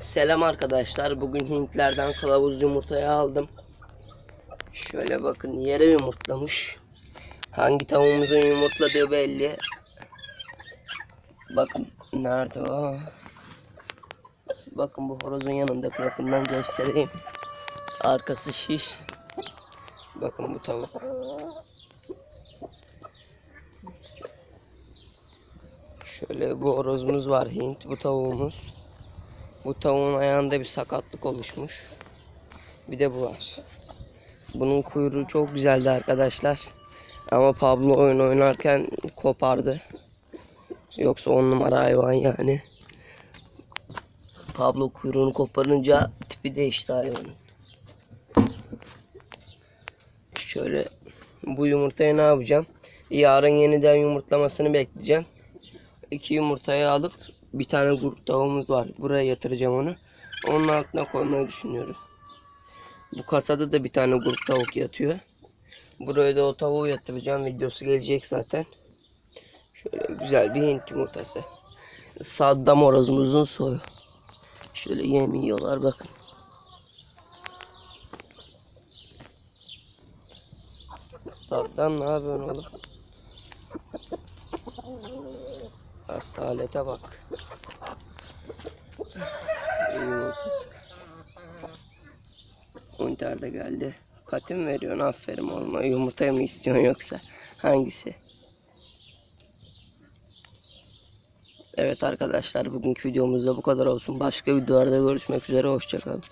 Selam arkadaşlar. Bugün Hintlerden kılavuz yumurtayı aldım. Şöyle bakın yere yumurtlamış. Hangi tavuğumuzun yumurtladığı belli. Bakın nerede o? Bakın bu horozun yanındaki yakından göstereyim. Arkası şiş. Bakın bu tavuk. Şöyle bu horozumuz var Hint. Bu tavuğumuz. Bu tavuğun ayağında bir sakatlık oluşmuş. Bir de bu var. Bunun kuyruğu çok güzeldi arkadaşlar. Ama Pablo oyun oynarken kopardı. Yoksa on numara hayvan yani. Pablo kuyruğunu koparınca tipi değişti hayvanın. Şöyle bu yumurtayı ne yapacağım? Yarın yeniden yumurtlamasını bekleyeceğim. İki yumurtayı alıp bir tane grup tavuğumuz var. Buraya yatıracağım onu. Onun altına koymayı düşünüyorum. Bu kasada da bir tane grup tavuk yatıyor. Buraya da o tavuğu yatıracağım. Videosu gelecek zaten. Şöyle güzel bir Hint yumurtası. Saddam horozumuzun soyu. Şöyle yem yiyorlar bakın. Saddam ne yapıyorsun oğlum? Asalete bak. Yumurtası. Unter de geldi. Patim veriyorsun aferin olma. Yumurtayı mı istiyorsun yoksa? Hangisi? Evet arkadaşlar bugünkü videomuzda bu kadar olsun. Başka videolarda görüşmek üzere. Hoşçakalın.